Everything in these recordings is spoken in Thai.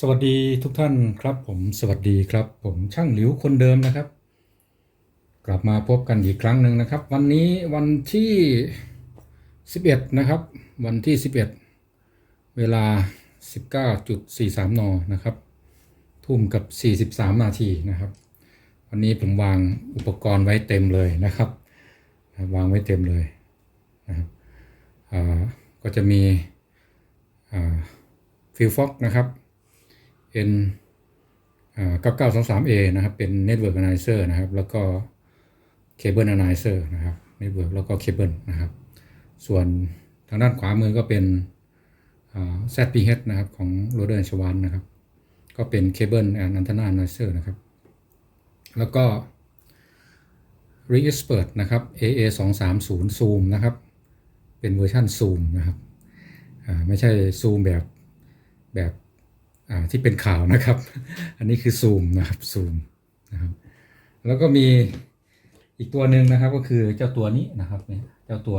สวัสดีทุกท่านครับผมสวัสดีครับ ผมช่างหลิวคนเดิมนะครับ กลับมาพบกันอีกครั้งหนึ่งนะครับ วันนี้วันที่ 11 นะครับ วันที่ 11 เวลา 19.43 นนะครับทุ่มกับ 43 นาทีนะครับ วันนี้ผมวางอุปกรณ์ไว้เต็มเลยนะครับ วางไว้เต็มเลยนะครับก็จะมีฟิลฟ็อกนะครับ N 9923A นะครับ เป็น Network Analyzer นะครับ แล้วก็ Cable Analyzer นะครับ Network แล้วก็ Cable นะครับ ส่วนทางด้านขวามือก็เป็น ZPH นะครับ ของ r o d e r s c h w a n นะครับ ก็เป็น Cable and Antenna Analyzer นะครับ แล้วก็ r e e x p e r t นะครับ AA 230 Zoom นะครับ เป็นเวอร์ชัน Zoom นะครับอ่าไม่ใช่ Zoom แบบแบบ ที่เป็นข่าวนะครับ อันนี้คือ Zoom นะครับ Zoom นะครับ แล้วก็มีอีกตัวหนึ่งนะครับก็คือเจ้าตัวนี้นะครับเนี่ยเจ้าตัว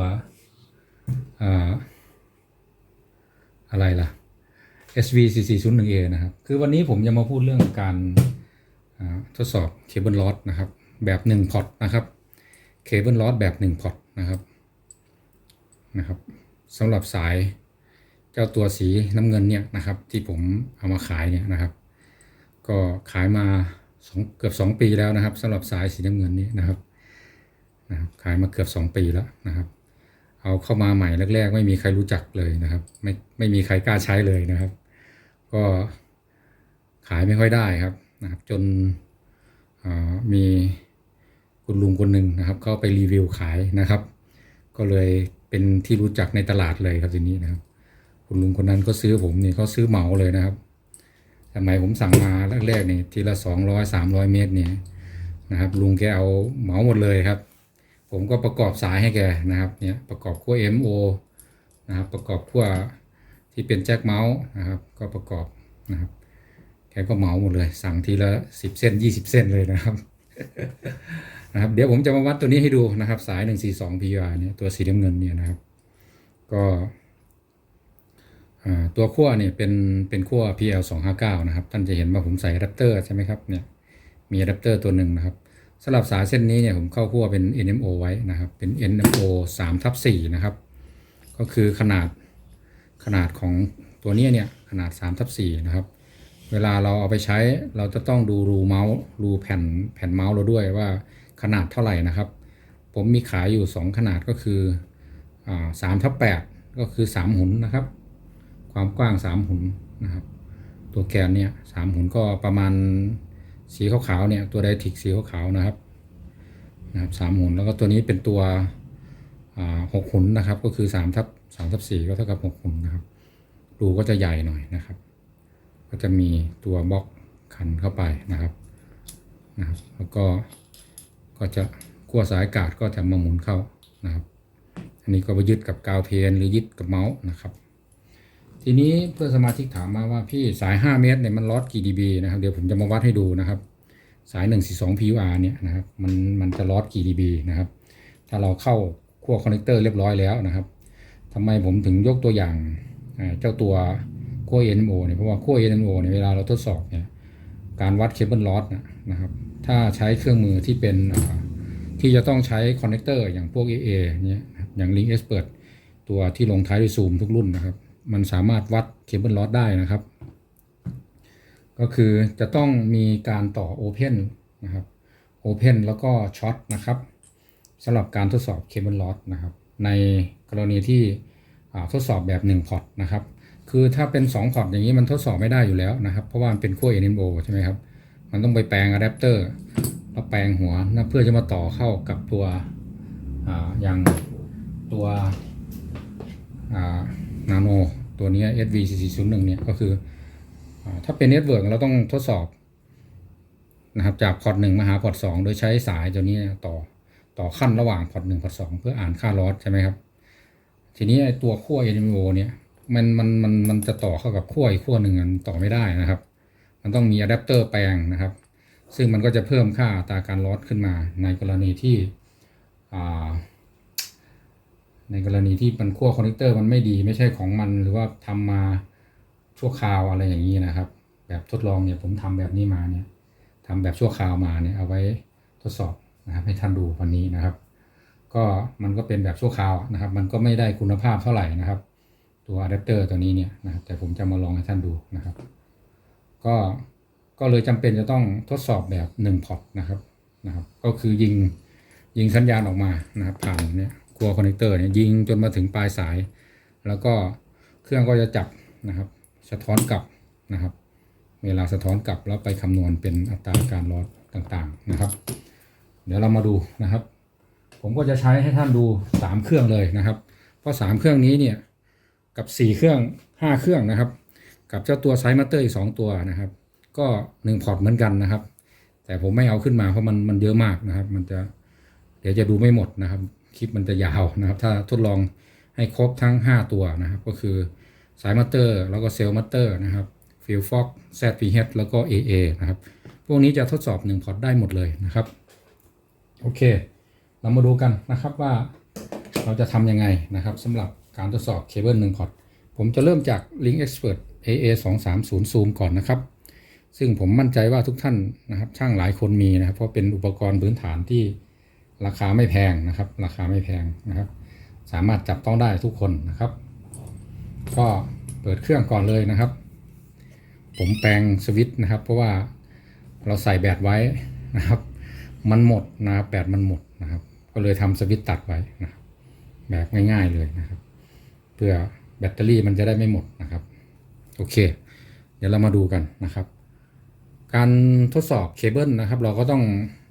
อ่าอะไรล่ะ SV4401A นะครับ คือวันนี้ผมจะมาพูดเรื่องการทดสอบเคเบิลลอสนะครับ แบบ1พอร์ตนะครับเคเบิลลอสแบบ1พอร์ตนะครับนะครับสำหรับสาย เจ้าตัวสีน้ำเงินเนี่ยนะครับ ที่ผมเอามาขายเนี่ยนะครับ ก็ขายมาสองเกือบสองปีแล้วนะครับสำหรับสายสีน้ำเงินนี้นะครับนะครับ ขายมาเกือบสองปีแล้วนะครับ เอาเข้ามาใหม่แรก ๆ ไม่มีใครรู้จักเลยนะครับ ไม่ไม่มีใครกล้าใช้เลยนะครับ ก็ขายไม่ค่อยได้ครับนะครับ จนมีคุณลุงคนหนึ่งนะครับ เขาไปรีวิวขายนะครับ ก็เลยเป็นที่รู้จักในตลาดเลยครับทีนี้นะครับ คุณลุงคนนั้นก็ซื้อผมนี่เขาซื้อเหมาเลยนะครับสมัยผมสั่งมาแรกๆนี่ทีละสองร้อยสามร้อยเมตรเนี่ยนะครับ ลุงแกเอาเหมาหมดเลยครับ ผมก็ประกอบสายให้แกนะครับเนี่ยประกอบขั้ว MO นะครับประกอบขั้วที่เป็นแจ็คเมาส์นะครับ ก็ประกอบนะครับแกก็เหมาหมดเลย สั่งทีละสิบเส้นยี่สิบเส้นเลยนะครับนะครับ เดี๋ยวผมจะมาวัดตัวนี้ให้ดูนะครับ สาย142 PR เนี่ยตัวสีน้ำเงินเนี่ยนะครับ ก็ ตัวขั้วเนี่ยเป็นเป็นขั้ว PL 2 5 9นะครับ ท่านจะเห็นว่าผมใส่อะแดปเตอร์ใช่ไหมครับเนี่ยมีอะแดปเตอร์ตัวหนึ่งนะครับสำหรับสายเส้นนี้เนี่ยผมเข้าขั้วเป็น NMO ไว้นะครับ เป็น NMO 3ทับ4นะครับ ก็คือขนาดขนาดของตัวเนี้ยเนี่ยขนาด3ทับ4นะครับ เวลาเราเอาไปใช้เราจะต้องดูรูเมาส์รูแผ่นแผ่นเมาส์เราด้วยว่าขนาดเท่าไหร่นะครับ ผมมีขายอยู่ 2 ขนาดก็คืออ่า3ทับ8ก็คือ 3 หุนนะครับ ความกว้าง3หุนนะครับ ตัวแกนเนี่ยสามหุนก็ประมาณสีขาวๆเนี่ยตัวไดทิกสีขาวๆนะครับนะครับสามหุนแล้วก็ตัวนี้เป็นตัวหกหุนนะครับ ก็คือสามทับสามทับสี่ก็เท่ากับหกหุนนะครับรูก็จะใหญ่หน่อยนะครับ ก็จะมีตัวบล็อกขันเข้าไปนะครับนะครับ แล้วก็ก็จะขั้วสายกาดก็จะมาหมุนเข้านะครับ อันนี้ก็ไปยึดกับกาวเพนหรือยึดกับเมาส์นะครับ ทีนี้เพื่อนสมาชิกถามมาว่าพี่สาย 5 เมตรเนี่ยมันลอดกี่ dB นะครับเดี๋ยวผมจะมาวัดให้ดูนะครับ สาย 142 PUR เนี่ยนะครับมันมันจะลอดกี่ dB นะครับ ถ้าเราเข้าขั้วคอนเนคเตอร์เรียบร้อยแล้วนะครับทำไมผมถึงยกตัวอย่างเจ้าตัวขั้ว NMO เนี่ยเพราะว่าขั้ว NMO เนี่ยเวลาเราทดสอบเนี่ยการวัดเคเบิลลอสนะครับ ถ้าใช้เครื่องมือที่เป็นที่จะต้องใช้คอนเนคเตอร์อย่างพวก AA เนี่ยอย่าง Link Expert ตัวที่ลงท้ายด้วยซูมทุกรุ่นนะครับ มันสามารถวัดเคเบิลลอสได้นะครับ ก็คือจะต้องมีการต่อ Open นะครับ Open แล้วก็ช็อตนะครับสำหรับการทดสอบเคเบิลลอสนะครับ ในกรณีที่ทดสอบแบบ1พอร์ตนะครับ คือถ้าเป็น2พอร์ตอย่างนี้มันทดสอบไม่ได้อยู่แล้วนะครับ เพราะว่ามันเป็นขั้ว NMO ใช่ไหมครับ มันต้องไปแปลงอะแดปเตอร์แล้วแปลงหัวนะเพื่อจะมาต่อเข้ากับตัวออย่างตัว นาโนตัวนี้ SV4401 เนี่ยก็คืออถ้าเป็นเน็ตเวิร์กเราต้องทดสอบนะครับจากพอร์ตหนึ่งมาหาพอร์ตสองโดยใช้สายตัวนี้ต่อต่อขั้นระหว่างพอร์ตหนึ่งพอร์ตสองเพื่ออ่านค่าลอสใช่ไหมครับ ทีนี้ไอตัวขั้ว NMO เนี่ยมันมันมันมันจะต่อเข้ากับขั้วอีกขั้วหนึ่งมันต่อไม่ได้นะครับ มันต้องมีอะแดปเตอร์แปลงนะครับ ซึ่งมันก็จะเพิ่มค่าตาการลอสขึ้นมาในกรณีที่อ่า ในกรณีที่มันขั้วคอนเนคเตอร์มันไม่ดีไม่ใช่ของมันหรือว่าทำมาชั่วคราวอะไรอย่างนี้นะครับ แบบทดลองเนี่ยผมทำแบบนี้มาเนี่ยทำแบบชั่วคราวมาเนี่ยเอาไว้ทดสอบนะครับให้ท่านดูวันนี้นะครับ ก็มันก็เป็นแบบชั่วคราวนะครับ มันก็ไม่ได้คุณภาพเท่าไหร่นะครับ ตัวอะแดปเตอร์ตัวนี้เนี่ยนะครับแต่ผมจะมาลองให้ท่านดูนะครับ ก็ก็เลยจำเป็นจะต้องทดสอบแบบ1พอร์ตนะครับนะครับ ก็คือยิงยิงสัญญาณออกมานะครับผ่านเนี่ย ครัวคอนเนคเตอร์เนี่ยยิงจนมาถึงปลายสาย แล้วก็เครื่องก็จะจับนะครับ สะท้อนกลับนะครับ เวลาสะท้อนกลับแล้วไปคำนวณเป็นอัตราการลดต่างๆนะครับ เดี๋ยวเรามาดูนะครับ ผมก็จะใช้ให้ท่านดู 3 เครื่องเลยนะครับ เพราะ 3 เครื่องนี้เนี่ยกับ 4 เครื่อง 5 เครื่องนะครับ กับเจ้าตัวไซส์มัตเตอร์อีก 2 ตัวนะครับ ก็ 1 พอร์ตเหมือนกันนะครับ แต่ผมไม่เอาขึ้นมาเพราะมันมันเยอะมากนะครับ มันจะเดี๋ยวจะดูไม่หมดนะครับ คลิปมันจะยาวนะครับ ถ้าทดลองให้ครบทั้ง 5 ตัวนะครับ ก็คือสายมัตเตอร์ แล้วก็เซลล์มัตเตอร์นะครับฟิลฟ็อก ZPH แล้วก็ AA นะครับ พวกนี้จะทดสอบ1พอร์ตได้หมดเลยนะครับ โอเค เรามาดูกันนะครับว่าเราจะทำยังไงนะครับสำหรับการทดสอบเคเบิล1พอร์ตผมจะเริ่มจาก Link Expert AA 2 3 0 Zoom ก่อนนะครับ ซึ่งผมมั่นใจว่าทุกท่านนะครับช่างหลายคนมีนะครับ เพราะเป็นอุปกรณ์พื้นฐานที่ ราคาไม่แพงนะครับ ราคาไม่แพงนะครับ สามารถจับต้องได้ทุกคนนะครับ ก็เปิดเครื่องก่อนเลยนะครับ ผมแปลงสวิตช์นะครับ เพราะว่าเราใส่แบตไว้นะครับ มันหมดนะครับแบตมันหมดนะครับ ก็เลยทำสวิตช์ตัดไว้นะครับแบบง่ายๆเลยนะครับ เพื่อแบตเตอรี่มันจะได้ไม่หมดนะครับ โอเค เดี๋ยวเรามาดูกันนะครับ การทดสอบเคเบิลนะครับ เราก็ต้อง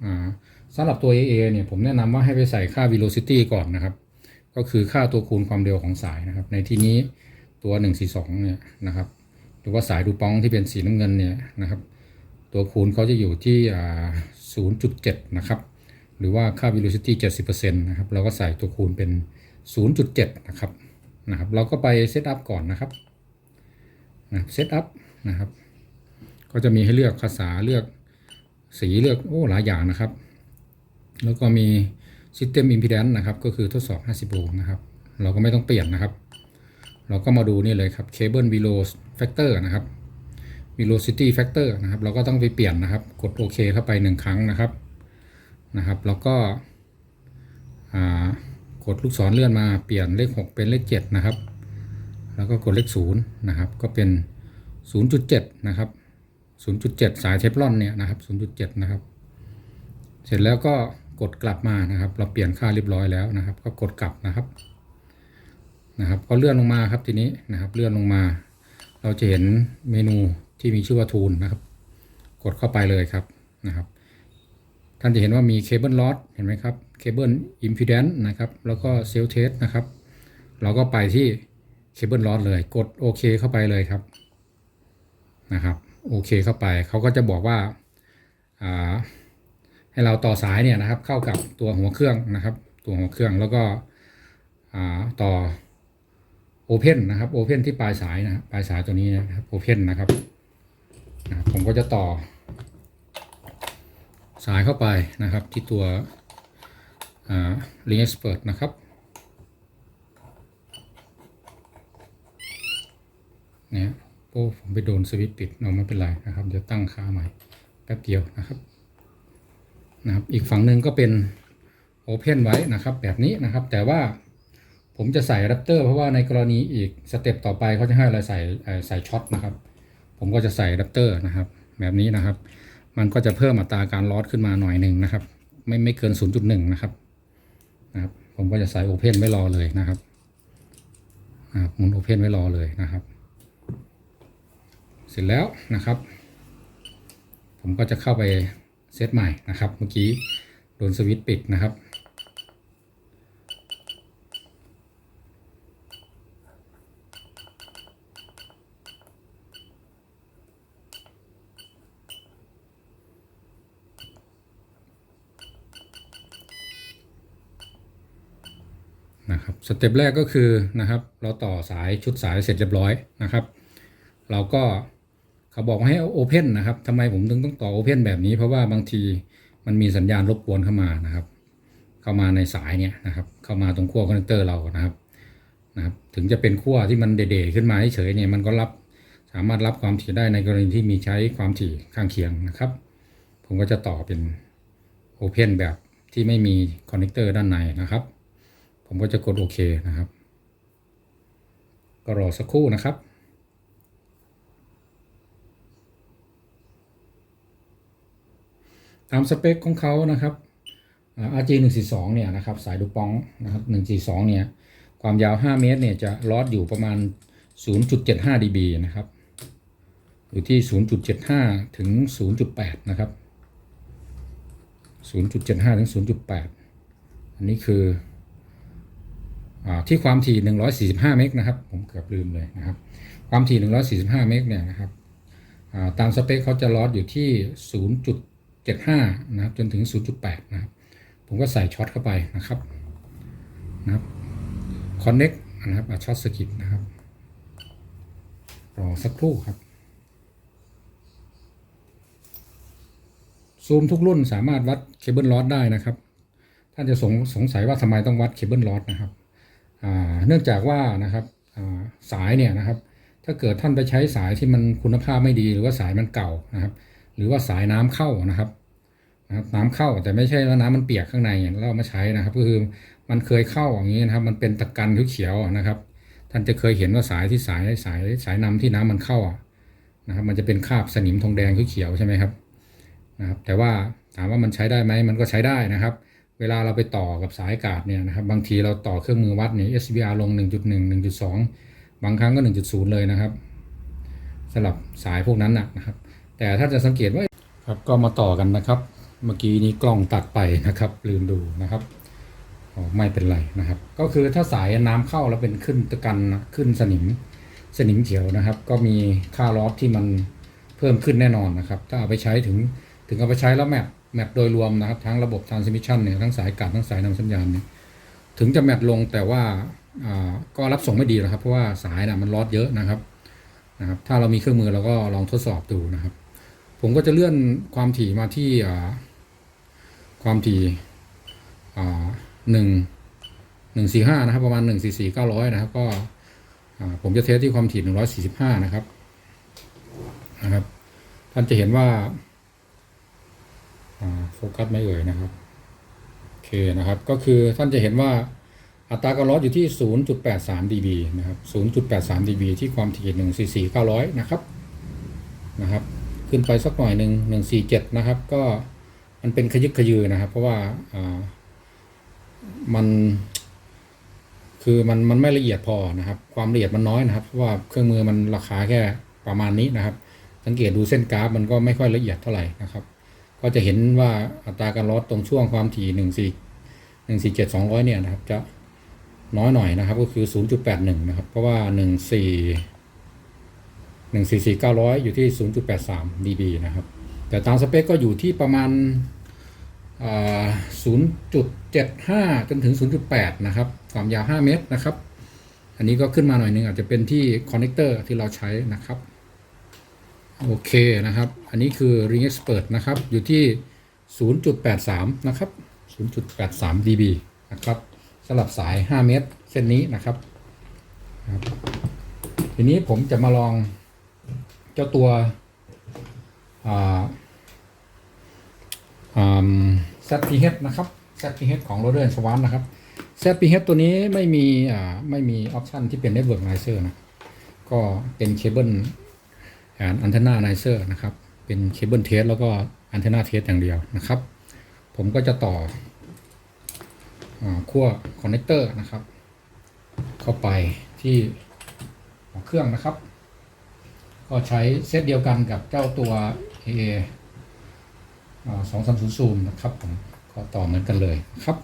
อา สำหรับตัว AA เนี่ยผมแนะนำว่าให้ไปใส่ค่า velocity ก่อนนะครับ ก็คือค่าตัวคูณความเร็วของสายนะครับ ในที่นี้ตัว 142 เนี่ยนะครับหรือว่าสายดูปองที่เป็นสีน้ำเงินเนี่ยนะครับ ตัวคูณเขาจะอยู่ที่อ่า0.7 นะครับ หรือว่าค่า velocity 70%นะครับ เราก็ใส่ตัวคูณเป็น 0.7 นะครับนะครับ เราก็ไปเซตอัพก่อนนะครับนะเซตอัพนะครับ ก็จะมีให้เลือกภาษาเลือกสีเลือกโอ้หลายอย่างนะครับ แล้วก็มี System Impedance นะครับ ก็คือทดสอบ 50 โอห์มนะครับ เราก็ไม่ต้องเปลี่ยนนะครับ เราก็มาดูนี่เลยครับ Cable Velo Factor นะครับ velocity factor นะครับ เราก็ต้องไปเปลี่ยนนะครับ กดโอเคเข้าไปหนึ่งครั้งนะครับ นะครับ แล้วก็อ่ากดลูกศรเลื่อนมาเปลี่ยนเลข 6 เป็นเลข 7 นะครับ แล้วก็กดเลข 0 นะครับ ก็เป็น 0.7 นะครับ 0.7 สายเทฟลอนเนี่ยนะครับ 0.7 นะครับ เสร็จแล้วก็ กดกลับมานะครับ เราเปลี่ยนค่าเรียบร้อยแล้วนะครับ ก็กดกลับนะครับนะครับ ก็เลื่อนลงมาครับทีนี้นะครับ เลื่อนลงมา เราจะเห็นเมนูที่มีชื่อว่าทูลนะครับ กดเข้าไปเลยครับนะครับ ท่านจะเห็นว่ามีเคเบิลลอสเห็นไหมครับเคเบิลอิมพีแดนซ์นะครับ แล้วก็เซลล์เทสนะครับ เราก็ไปที่เคเบิลลอสเลย กดโอเคเข้าไปเลยครับนะครับโอเคเข้าไปเขาก็จะบอกว่าอ่า ให้เราต่อสายเนี่ยนะครับ เข้ากับตัวหัวเครื่องนะครับ ตัวหัวเครื่องแล้วก็ต่อโอเพนนะครับโอเพนที่ปลายสายนะครับปลายสายตัวนี้นะครับโอเพนนะครับนะผมก็จะต่อ สายเข้าไปนะครับที่ตัวอ่า Link Expert นะครับเนี่ยโอ้ผมไปโดนสวิตช์ปิดเราไม่เป็นไรนะครับ เดี๋ยวตั้งค่าใหม่แป๊บเดียวนะครับ นะครับ อีกฝั่งหนึ่งก็เป็นโอเพนไว้นะครับ แบบนี้นะครับ แต่ว่าผมจะใส่อแดปเตอร์เพราะว่าในกรณีอีกสเต็ปต่อไปเขาจะให้เราใส่ใส่ช็อตนะครับ ผมก็จะใส่อแดปเตอร์นะครับ แบบนี้นะครับ มันก็จะเพิ่มอัตราการลอสขึ้นมาหน่อยหนึ่งนะครับ ไม่ไม่เกิน 0.1 นะครับนะครับ ผมก็จะใส่โอเพนไว้รอเลยนะครับนะครับหมุนโอเพนไว้รอเลยนะครับ เสร็จแล้วนะครับ ผมก็จะเข้าไป เซตใหม่นะครับ เมื่อกี้โดนสวิตช์ปิดนะครับ นะครับ สเต็ปแรกก็คือนะครับ เราต่อสายชุดสายเสร็จเรียบร้อยนะครับ เราก็ เขาบอกว่าให้โอเพนนะครับทำไมผมถึงต้องต่อโอเพนแบบนี้ เพราะว่าบางทีมันมีสัญญาณรบกวนเข้ามานะครับ เข้ามาในสายเนี่ยนะครับ เข้ามาตรงขั้วคอนเนคเตอร์เรานะครับนะครับ ถึงจะเป็นขั้วที่มันเด่ๆขึ้นมาเฉยเนี่ยมันก็รับสามารถรับความถี่ได้ในกรณีที่มีใช้ความถี่ข้างเคียงนะครับ ผมก็จะต่อเป็น Open แบบที่ไม่มีคอนเนคเตอร์ด้านในนะครับ ผมก็จะกดโอเคนะครับ ก็รอสักครู่นะครับ ตามสเปคของเขานะครับอ่า RG 142เนี่ยนะครับสายดูปองนะครับ142เนี่ยความยาว 5 เมตรเนี่ยจะลอดอยู่ประมาณ 0.75 dB นะครับอยู่ที่ 0.75 ถึง 0.8 นะครับ 0.75 ถึง 0.8 อันนี้คืออาที่ความถี่ 145 เมกนะครับ ผมเกือบลืมเลยนะครับ ความถี่ 145 เมกเนี่ยนะครับาตามสเปคเขาจะลอดอยู่ที่ 0.75 นะครับ จนถึง 0.8 นะครับ ผมก็ใส่ช็อตเข้าไปนะครับนะครับคอนเน็กนะครับช็อตสกิปนะครับ รอสักครู่ครับ ซูมทุกรุ่นสามารถวัดเคเบิลลอสได้นะครับ ท่านจะสงสงสัยว่าทำไมต้องวัดเคเบิลลอสนะครับเนื่องจากว่านะครับสายเนี่ยนะครับ ถ้าเกิดท่านไปใช้สายที่มันคุณภาพไม่ดีหรือว่าสายมันเก่านะครับ หรือว่าสายน้ำเข้านะครับนะครับน้ำเข้าแต่ไม่ใช่ว่าน้ำมันเปียกข้างในเอามาใช้นะครับ ก็คือมันเคยเข้าอย่างนี้นะครับ มันเป็นตะกันเขียวๆนะครับ ท่านจะเคยเห็นว่าสายที่สายสายสายน้ำที่น้ำมันเข้านะครับ มันจะเป็นคราบสนิมทองแดงเขียวใช่ไหมครับนะครับ แต่ว่าถามว่ามันใช้ได้ไหมมันก็ใช้ได้นะครับ เวลาเราไปต่อกับสายอากาศเนี่ยนะครับบางทีเราต่อเครื่องมือวัดเนี่ย SBR ลง 1.1 1.2 บางครั้งก็ 1.0 เลยนะครับสำหรับสายพวกนั้นนะครับ แต่ถ้าจะสังเกตว่าครับก็มาต่อกันนะครับ เมื่อกี้นี้กล้องตัดไปนะครับ ลืมดูนะครับอ๋อไม่เป็นไรนะครับ ก็คือถ้าสายน้ำเข้าแล้วเป็นขึ้นตะกันขึ้นสนิมสนิมเขียวนะครับ ก็มีค่าลอสที่มันเพิ่มขึ้นแน่นอนนะครับ ถ้าเอาไปใช้ถึงถึงเอาไปใช้แล้วแมปแมปโดยรวมนะครับ ทั้งระบบ transmission เนี่ยทั้งสายกัดทั้งสายนำสัญญาณเนี่ยถึงจะแมปลงแต่ว่าอ่าก็รับส่งไม่ดีหรอกครับ เพราะว่าสายน่ะมันลอดเยอะนะครับนะครับ ถ้าเรามีเครื่องมือเราก็ลองทดสอบดูนะครับ ผมก็จะเลื่อนความถี่มาที่ความถี่หนึ่งหนึ่งสี่ห้านะครับ ประมาณหนึ่งสี่สี่เก้าร้อยนะครับ ก็ผมจะเทสที่ความถี่หนึ่งร้อยสี่สิบห้านะครับนะครับ ท่านจะเห็นว่าโฟกัสไม่เอ่ยนะครับโอเคนะครับ ก็คือท่านจะเห็นว่าอัตราการลดอยู่ที่ 0.83 dB นะครับ 0.83 dB ที่ความถี่ 144 900 นะครับ นะครับ ขึ้นไปสักหน่อยหนึ่ง147นะครับ ก็มันเป็นขยึกขยือนะครับ เพราะว่าอ่ามัน คือมันมันไม่ละเอียดพอนะครับ ความละเอียดมันน้อยนะครับเพราะว่าเครื่องมือมันราคาแค่ประมาณนี้นะครับ สังเกตดูเส้นกราฟมันก็ไม่ค่อยละเอียดเท่าไหร่นะครับ ก็จะเห็นว่าอัตราการลดตรงช่วงความถี่หนึ่งสี่หนึ่งสี่เจ็ดสองร้อยเนี่ยนะครับ จะน้อยหน่อยนะครับ ก็คือศูนย์จุดแปดหนึ่งนะครับ เพราะว่าหนึ่งสี่ หนึ่งสี่สี่เก้าร้อยอยู่ที่ศูนย์จุดแปดสาม dB นะครับ แต่ตามสเปคก็อยู่ที่ประมาณศูนย์จุดเจ็ดห้าจนถึงศูนย์จุดแปดนะครับ ความยาวห้าเมตรนะครับ อันนี้ก็ขึ้นมาหน่อยนึงอาจจะเป็นที่คอนเนคเตอร์ที่เราใช้นะครับ โอเคนะครับ อันนี้คือ Ring Expert นะครับ อยู่ที่ 0.83 นะครับ 0.83 dB นะครับสำหรับสาย 5 เมตร เส้นนี้นะครับ ทีนี้ผมจะมาลอง เจ้าตัวอ่าอ่า ZPH นะครับ ZPH ของ r o d e r Swan นนะครับ ZPH ตัวนี้ไม่มีไม่มีออปชันที่เป็น Network Analyzer นะก็เป็นเคเบิลอันเทนาไนเซอร์นะครับ เป็นเคเบิลเทสแล้วก็อันเทนาเทสอย่างเดียวนะครับ ผมก็จะต่ออขั้วคอนเนคเตอร์นะครับ เข้าไปที่เครื่องนะครับ ก็ใช้เซตเดียวกันกับเจ้าตัว a สองสามศูนย์ซูมนะครับผมก็ต่อเหมือนกันเลยครับ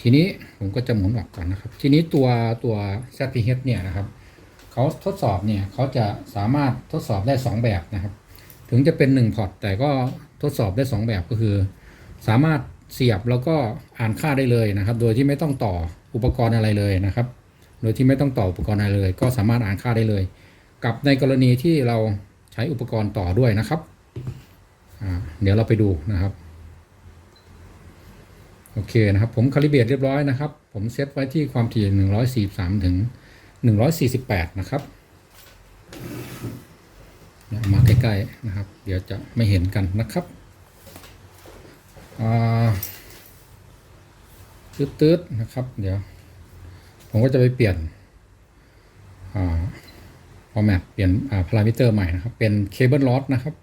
ทีนี้ผมก็จะหมุนออกก่อนนะครับ ทีนี้ตัวตัว ZPH เนี่ยนะครับเขาทดสอบเนี่ยเขาจะสามารถทดสอบได้ 2 แบบนะครับ ถึงจะเป็น 1 พอร์ตแต่ก็ทดสอบได้ 2 แบบก็คือ สามารถเสียบแล้วก็อ่านค่าได้เลยนะครับ โดยที่ไม่ต้องต่ออุปกรณ์อะไรเลยนะครับ โดยที่ไม่ต้องต่ออุปกรณ์อะไรเลย ก็สามารถอ่านค่าได้เลย กับในกรณีที่เราใช้อุปกรณ์ต่อด้วยนะครับ เดี๋ยวเราไปดูนะครับ โอเคนะครับ ผมคาลิเบรตเรียบร้อยนะครับ ผมเซตไว้ที่ความถี่ 143 ถึง 148 นะครับเนี่ยเอามาใกล้ๆนะครับ เดี๋ยวจะไม่เห็นกันนะครับตืดๆนะครับ เดี๋ยว ผมก็จะไปเปลี่ยนอ่า ฟอร์แมตเปลี่ยนพารามิเตอร์ใหม่นะครับ เป็นเคเบิลลอสนะครับ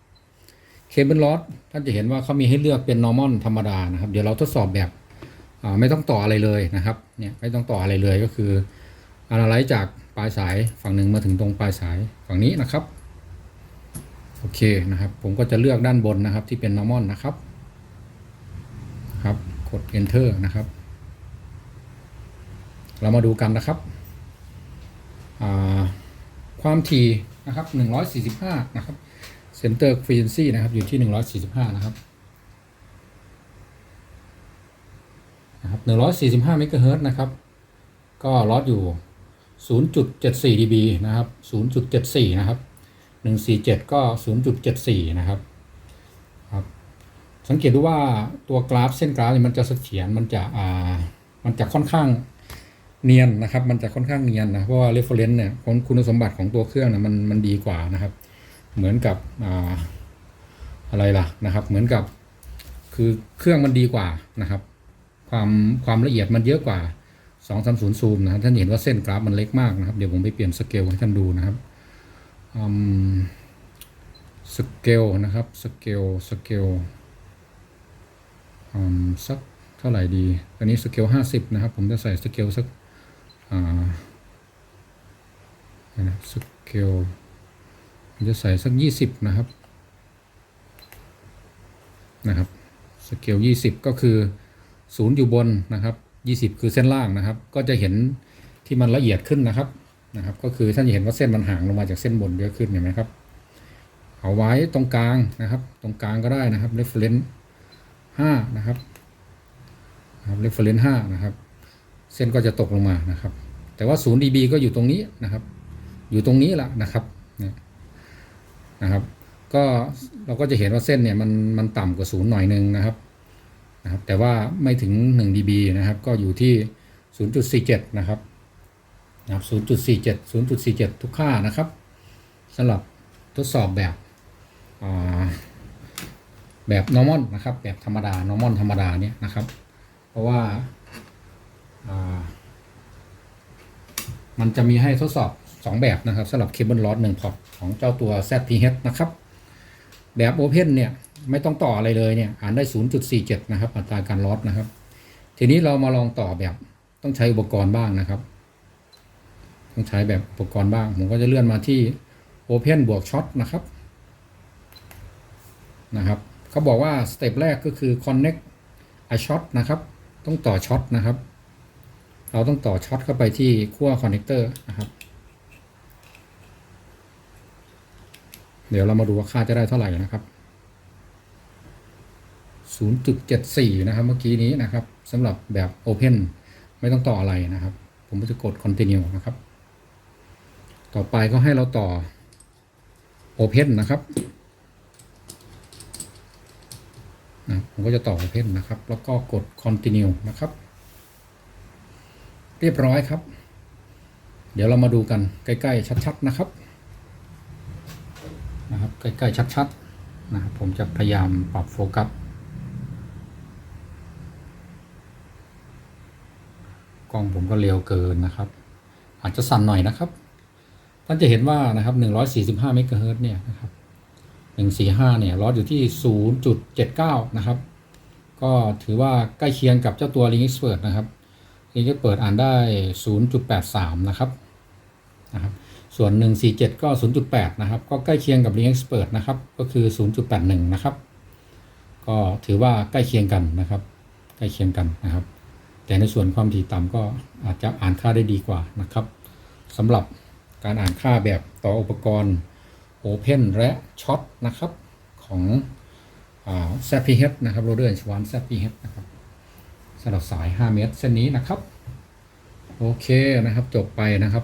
เคเบิลลอสท่านจะเห็นว่าเขามีให้เลือกเป็น normal ธรรมดานะครับ เดี๋ยวเราทดสอบแบบไม่ต้องต่ออะไรเลยนะครับ เนี่ยไม่ต้องต่ออะไรเลยก็คือ a n a l y z e จากปลายสายฝั่งหนึ่งมาถึงตรงปลายสายฝั่งนี้นะครับ โอเคนะครับ ผมก็จะเลือกด้านบนนะครับที่เป็น normal นะครับ ครับ กด enter นะครับ เรามาดูกันนะครับอ่า ความถี่นะครับ145นะครับ center frequency นะครับอยู่ที่ 145 นะครับนะครับ145เมกะเฮิรตซ์นะครับ ก็ลอดอยู่ 0.74 dB นะครับ 0.74 นะครับ 147 ก็ 0.74 นะครับครับ สังเกตดูว่าตัวกราฟเส้นกราฟเนี่ยมันจะเสถียรมันจะอ่ามันจะค่อนข้าง เนียนนะครับ มันจะค่อนข้างเนียนนะ เพราะว่า reference เนี่ยคุณคุณสมบัติของตัวเครื่องนี่ยมันมันดีกว่านะครับ เหมือนกับอ่าอะไรล่ะนะครับ เหมือนกับ คือเครื่องมันดีกว่านะครับ ความความละเอียดมันเยอะกว่า 230ซูมนะครับท่านเห็นว่าเส้นกราฟมันเล็กมากนะครับ เดี๋ยวผมไปเปลี่ยนสเกลให้ท่านดูนะครับสเกลนะครับสเกลสเกลอืมสักเท่าไหร่ดี ตอนนี้สเกล50 นะครับ ผมจะใส่สเกลสัก อ่าเดี๋ยวนะสเกลผมจะใส่สัก20นะครับ นะครับ สเกล20ก็คือศูนย์อยู่บนนะครับ20คือเส้นล่างนะครับ ก็จะเห็นที่มันละเอียดขึ้นนะครับ นะครับ ก็คือท่านจะเห็นว่าเส้นมันห่างลงมาจากเส้นบนเยอะขึ้นเห็นไหมครับ เอาไว้ตรงกลางนะครับ ตรงกลางก็ได้นะครับ reference 5นะครับนะครับ reference 5นะครับ เส้นก็จะตกลงมานะครับ แต่ว่า0 dB ก็อยู่ตรงนี้นะครับ อยู่ตรงนี้แหละนะครับนะครับ ก็เราก็จะเห็นว่าเส้นเนี่ยมันมันต่ำกว่าศูนย์หน่อยหนึ่งนะครับนะครับ แต่ว่าไม่ถึง1 dB นะครับ ก็อยู่ที่ 0.47 นะครับนะครับ 0.47 0.47 ทุกค่านะครับสำหรับทดสอบแบบแบบ normal นะครับ แบบธรรมดา normal ธรรมดาเนี่ยนะครับ เพราะว่า มันจะมีให้ทดสอบ 2 แบบนะครับสำหรับเคเบิลลอ s 1พอร์ตของเจ้าตัว ZPH นะครับ แบบ Open เนี่ยไม่ต้องต่ออะไรเลยเนี่ยอ่านได้ 0.47 นะครับ อัตราการลอสนะครับ ทีนี้เรามาลองต่อแบบต้องใช้อุปกรณ์บ้างนะครับ ต้องใช้แบบอุปกรณ์บ้าง ผมก็จะเลื่อนมาที่ Open บวกช็อตนะครับนะครับเขาบอกว่าสเต็ปแรกก็คือ connect a shot นะครับ ต้องต่อช็อตนะครับ เราต้องต่อช็อตเข้าไปที่ขั้วคอนเนคเตอร์นะครับ เดี๋ยวเรามาดูว่าค่าจะได้เท่าไหร่นะครับ 0.74 นะครับเมื่อกี้นี้นะครับสำหรับแบบ Open ไม่ต้องต่ออะไรนะครับ ผมก็จะกด Continue นะครับ ต่อไปก็ให้เราต่อ Open นะครับนะผมก็จะต่อ Open นะครับ แล้วก็กด Continue นะครับ เรียบร้อยครับ เดี๋ยวเรามาดูกันใกล้ๆชัดๆนะครับนะครับใกล้ๆชัดๆนะครับผมจะพยายามปรับโฟกัสกล้องผมก็เร็วเกินนะครับ อาจจะสั่นหน่อยนะครับ ท่านจะเห็นว่านะครับ145เมกะเฮิรตซ์เนี่ยนะครับ145เนี่ยลอดอยู่ที่ 0.79 นะครับ ก็ถือว่าใกล้เคียงกับเจ้าตัว Ring Expert นะครับ Ring Expert อ่านได้ 0.83 นะครับนะครับ ส่วน 147 ก็ 0.8 นะครับ ก็ใกล้เคียงกับ Ring Expert นะครับ ก็คือ 0.81 นะครับ ก็ถือว่าใกล้เคียงกันนะครับ ใกล้เคียงกันนะครับ แต่ในส่วนความถี่ต่ำก็อาจจะอ่านค่าได้ดีกว่านะครับสำหรับการอ่านค่าแบบต่ออุปกรณ์ Open และช็อตนะครับของอ่า ZPH นะครับ r o d e r Schwann ZPH นะครับ สำหรับสาย 5 เมตร เส้นนี้นะครับ โอเคนะครับจบไปนะครับ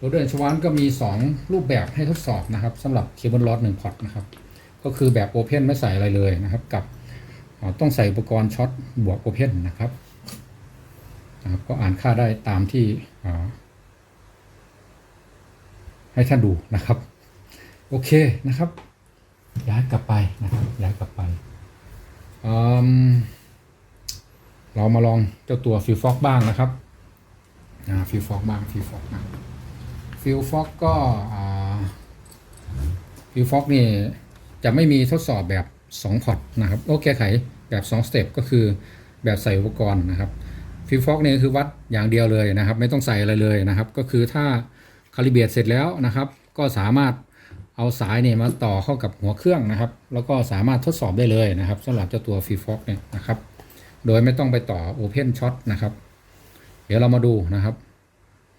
r o d e r Schwann ก็มี 2 รูปแบบให้ทดสอบนะครับสำหรับเคเบิลลอ s 1พอตนะครับ ก็คือแบบ Open ไม่ใส่อะไรเลยนะครับ กับต้องใส่อุปกรณ์ช็อตบวก Open นะครับนะครับ ก็อ่านค่าได้ตามที่ให้ท่านดูนะครับ โอเคนะครับ ย้ายกลับไปนะครับ ย้ายกลับไปอืม เรามาลองเจ้าตัวฟิลฟอกบ้างนะครับฟิลฟอกบ้างฟิลฟอกนะฟิลฟอกก็ฟิลฟอกนี่จะไม่มีทดสอบแบบ 2 พอร์ตนะครับโอเคไขแบบ 2 สเต็ปก็คือแบบใส่อุปกรณ์นะครับฟิลฟอกนี่คือวัดอย่างเดียวเลยนะครับ ไม่ต้องใส่อะไรเลยนะครับ ก็คือถ้าคาลิเบรตเสร็จแล้วนะครับ ก็สามารถเอาสายเนี่ยมาต่อเข้ากับหัวเครื่องนะครับ แล้วก็สามารถทดสอบได้เลยนะครับสำหรับเจ้าตัวฟีฟอกเนี่ยนะครับ โดยไม่ต้องไปต่อ Open Shot นะครับ เดี๋ยวเรามาดูนะครับ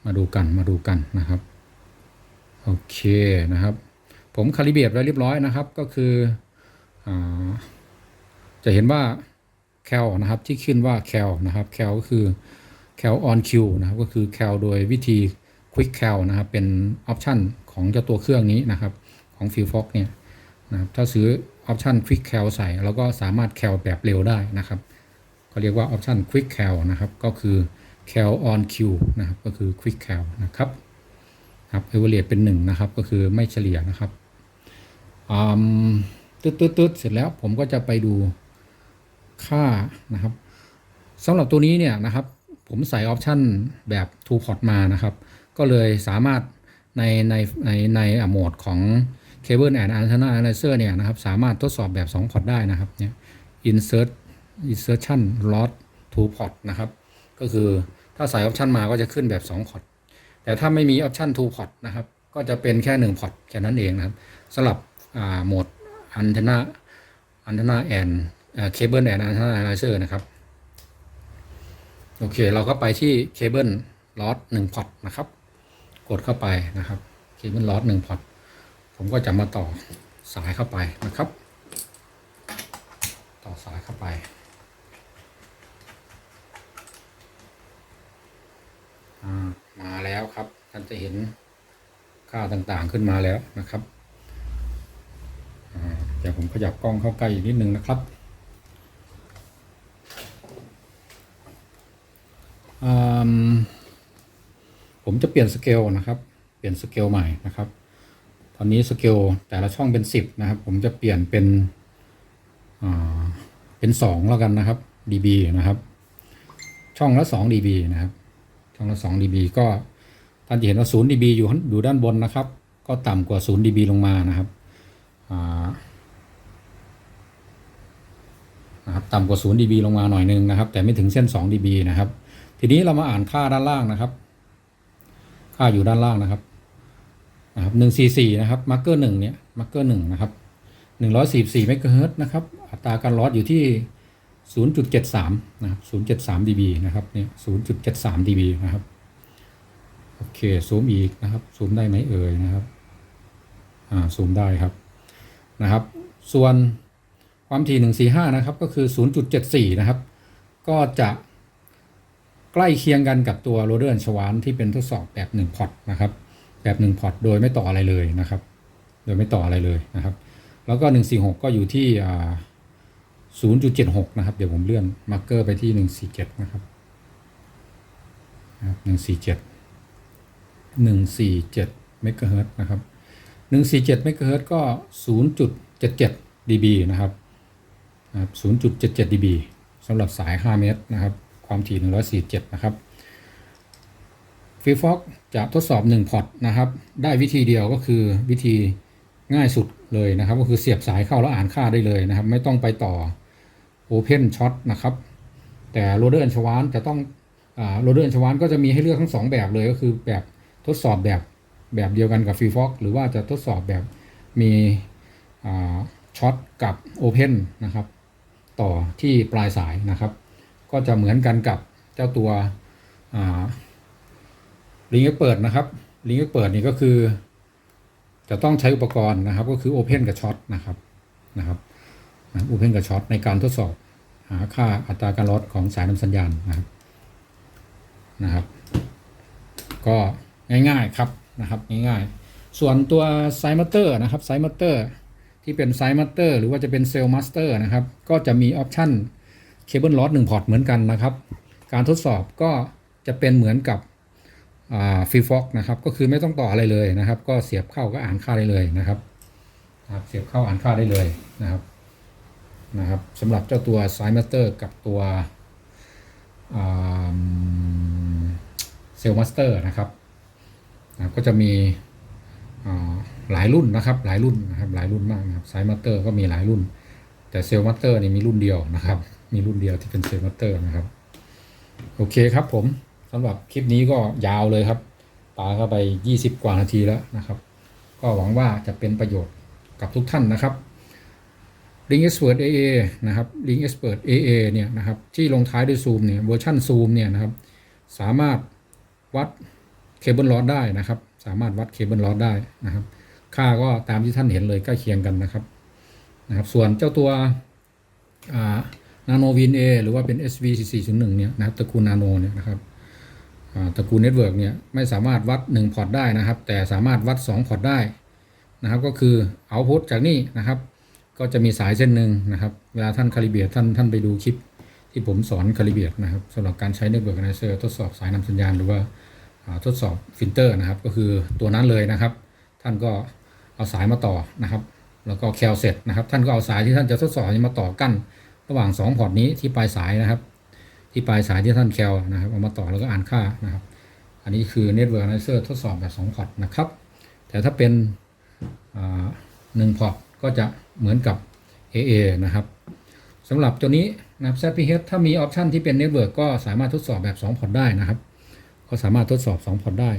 มาดูกันมาดูกันนะครับ โอเคนะครับ ผมคาลิเบรตไว้เรียบร้อยนะครับ ก็คืออจะเห็นว่าแคลนะครับที่ขึ้นว่าแคลนะครับแคลก็คือแคล on Q นะครับก็คือแคลโดยวิธี Quick Cal นะครับ เป็นออปชันของเจ้าตัวเครื่องนี้นะครับ ของ f i l f o x เนี่ยนะครับถ้าซื้อออปชัน Quick Cal ใส่ แล้วก็สามารถ Cal แบบเร็วได้นะครับ เขาเรียกว่าออปชัน Quick Cal นะครับ ก็คือ Cal on Q นะครับ ก็คือ Quick Cal นะครับ ครับ Average เป็น 1 นะครับ ก็คือไม่เฉลี่ยนะครับอืมตุดตึ๊ดตุดเสร็จแล้วผมก็จะไปดูค่านะครับสำหรับตัวนี้เนี่ยนะครับ ผมใส่ออปชันแบบ Two Port มานะครับ ก็เลยสามารถในในในในโหมดของ Cable and Antenna Analyzer เนี่ยนะครับ สามารถทดสอบแบบ 2 พอร์ตได้นะครับเนี่ย Insert Insertion Load Two Port นะครับ ก็คือถ้าใส่ออปชันมาก็จะขึ้นแบบ2พอร์ตแต่ถ้าไม่มีออปชัน Two Port นะครับ ก็จะเป็นแค่1พอร์ตแค่นั้นเองนะครับสำหรับโหมด Antenna Antenna and อ่า Cable and Antenna Analyzer นะครับ โอเค เราก็ไปที่เคเบิลลอสหนึ่งพอตนะครับ กดเข้าไปนะครับเคเบิลลอสหนึ่งพอตผมก็จะมาต่อสายเข้าไปนะครับ ต่อสายเข้าไป อ่า มาแล้วครับ ท่านจะเห็นค่าต่างๆขึ้นมาแล้วนะครับเดี๋ยวผมขยับกล้องเข้าใกล้อีกนิดนึงนะครับผมจะเปลี่ยนสเกลนะครับ เปลี่ยนสเกลใหม่นะครับ ตอนนี้สเกลแต่ละช่องเป็น 10 นะครับ ผมจะเปลี่ยนเป็นเป็น 2 แล้วกันนะครับ dB นะครับ ช่องละ 2 dB นะครับ ช่องละ2 dB ก็ท่านจะเห็นว่า0 dB อยู่อยู่ด้านบนนะครับ ก็ต่ำกว่า0 dB ลงมานะครับนะครับต่ำกว่า0 dB ลงมาหน่อยนึงนะครับ แต่ไม่ถึงเส้น2 dB นะครับ ทีนี้เรามาอ่านค่าด้านล่างนะครับ ค่าอยู่ด้านล่างนะครับนะครับหนึ่งสี่สี่นะครับมาร์เกอร์หนึ่งเนี่ยมาร์เกอร์หนึ่งนะครับหนึ่งร้อยสี่สี่เมกะเฮิรตซ์นะครับ อัตราการลอสอยู่ที่ ศูนย์จุดเจ็ดสามนะครับศูนย์เจ็ดสามดีบีนะครับเนี่ยศูนย์จุดเจ็ดสามดีบีนะครับ โอเค ซูมอีกนะครับ ซูมได้ไหมเอ่ยนะครับ อ่า ซูมได้ครับ นะครับ ส่วนความถี่หนึ่งสี่ห้านะครับ ก็คือศูนย์จุดเจ็ดสี่นะครับ ก็จะใกล้เคียงกันกับตัวโรเดอร์ชวานที่เป็นทดสอบแบบ 1 พอร์ตนะครับ แบบ 1 พอร์ตโดยไม่ต่ออะไรเลยนะครับ โดยไม่ต่ออะไรเลยนะครับ แล้วก็ 146 ก็อยู่ที่อ่า 0.76 นะครับ เดี๋ยวผมเลื่อนมาร์กเกอร์ไปที่ 147 นะครับนะครับ147 147เมกะเฮิร์ตนะครับ 147เมกะเฮิร์ตซ์ก็ 0.77 dB นะครับนะครับ 0.77 dB สำหรับสาย 5 เมตรนะครับ ความถี่ 147 นะครับฟีฟอกจะทดสอบ 1 พอร์ตนะครับ ได้วิธีเดียวก็คือวิธีง่ายสุดเลยนะครับ ก็คือเสียบสายเข้าแล้วอ่านค่าได้เลยนะครับ ไม่ต้องไปต่อ Open Shot นะครับ แต่โรเดอร์อัญชวานจะต้องโรเดอร์อัญชวานก็จะมีให้เลือกทั้ง 2 แบบเลยก็คือแบบทดสอบแบบแบบเดียวกันกับฟีฟอกหรือว่าจะทดสอบแบบมีช็อตกับ Open นนะครับ ต่อที่ปลายสายนะครับ ก็จะเหมือนกันกับเจ้าตัวลิงก์เปิดนะครับลิงก์เปิดนี่ก็คือ จะต้องใช้อุปกรณ์นะครับ ก็คือ Open กับช็อตนะครับนะครับ โอเพนกับช็อตในการทดสอบหาค่าอัตราการลดของสายนำสัญญาณนะครับนะครับ ก็ง่ายๆครับนะครับง่ายๆ ส่วนตัวไซมัตเตอร์นะครับไซมัตเตอร์ที่เป็นไซมัตเตอร์หรือว่าจะเป็นเซลล์มาสเตอร์นะครับ ก็จะมีออปชันเคเบิลลอสหนึ่งพอร์ตเหมือนกันนะครับ การทดสอบก็จะเป็นเหมือนกับฟิลฟอกนะครับ ก็คือไม่ต้องต่ออะไรเลยนะครับ ก็เสียบเข้าก็อ่านค่าได้เลยนะครับ เสียบเข้าอ่านค่าได้เลยนะครับ นะครับสำหรับเจ้าตัว s i มาสเตอร์กับตัวเซลมาสเตอร์นะครับนะก็จะมีหลายรุ่นนะครับหลายรุ่นนะครับหลายรุ่นมากนะครับ s i มาสเตอร์ก็มีหลายรุ่น แต่เซลมาสเตอร์นี่มีรุ่นเดียวนะครับ มีรุ่นเดียวที่เป็นเซลมาสเตอร์นะครับโอเคครับผมสำหรับคลิปนี้ก็ยาวเลยครับปาเข้าไป 20 กว่านาทีแล้วนะครับ ก็หวังว่าจะเป็นประโยชน์กับทุกท่านนะครับ Link Expert AA นะครับ Link Expert AA เนี่ยนะครับที่ลงท้ายด้วยซูมเนี่ยเวอร์ชันซูมเนี่ยนะครับสามารถวัดเคเบิลลอสได้นะครับ สามารถวัดเคเบิลลอสได้นะครับ ค่าก็ตามที่ท่านเห็นเลยใกล้เคียงกันนะครับนะครับส่วนเจ้าตัวนาโนวินเอหรือว่าเป็น SV4401 เนี่ยนะครับตระกูลนาโนเนี่ยนะครับตระกูลเน็ตเวิร์กเนี่ยไม่สามารถวัด 1 พอร์ตได้นะครับ แต่สามารถวัด 2 พอร์ตได้นะครับ ก็คือเอาพุตจากนี่นะครับ ก็จะมีสายเส้นหนึ่งนะครับ เวลาท่านคาลิเบียท่านท่านไปดูคลิปที่ผมสอนคาลิเบียนะครับสำหรับการใช้เน็ตเวิร์กไนเซอร์ทดสอบสายนำสัญญาณหรือว่าทดสอบฟิลเตอร์นะครับ ก็คือตัวนั้นเลยนะครับ ท่านก็เอาสายมาต่อนะครับ แล้วก็แคลเสร็จนะครับ ท่านก็เอาสายที่ท่านจะทดสอบมาต่อกั้น ระหว่าง 2 พอร์ตนี้ที่ปลายสายนะครับ ที่ปลายสายที่ท่านแคลนะครับเอามาต่อแล้วก็อ่านค่านะครับ อันนี้คือ Network Analyzer ทดสอบแบบ 2 พอร์ตนะครับ แต่ถ้าเป็นหนึ่งพอร์ตก็จะ เหมือนกับ AA นะครับสำหรับตัวนี้นะครับ ZPH ถ้ามีออปชันที่เป็น Network ก็สามารถทดสอบแบบ 2 พอร์ตได้นะครับ ก็สามารถทดสอบ 2 พอร์ตได้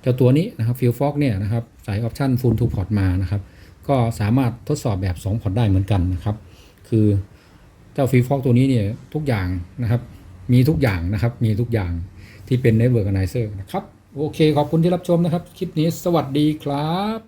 เจ้าตัวนี้นะครับ Field Fox เนี่ยนะครับใส่ออปชัน Full to Port มานะครับ ก็สามารถทดสอบแบบ 2 พอร์ตได้เหมือนกันนะครับ คือเจ้า Field Fox ตัวนี้เนี่ยทุกอย่างนะครับ มีทุกอย่างนะครับ มีทุกอย่างที่เป็น Network Analyzer นะครับ โอเค ขอบคุณที่รับชมนะครับ คลิปนี้สวัสดีครับ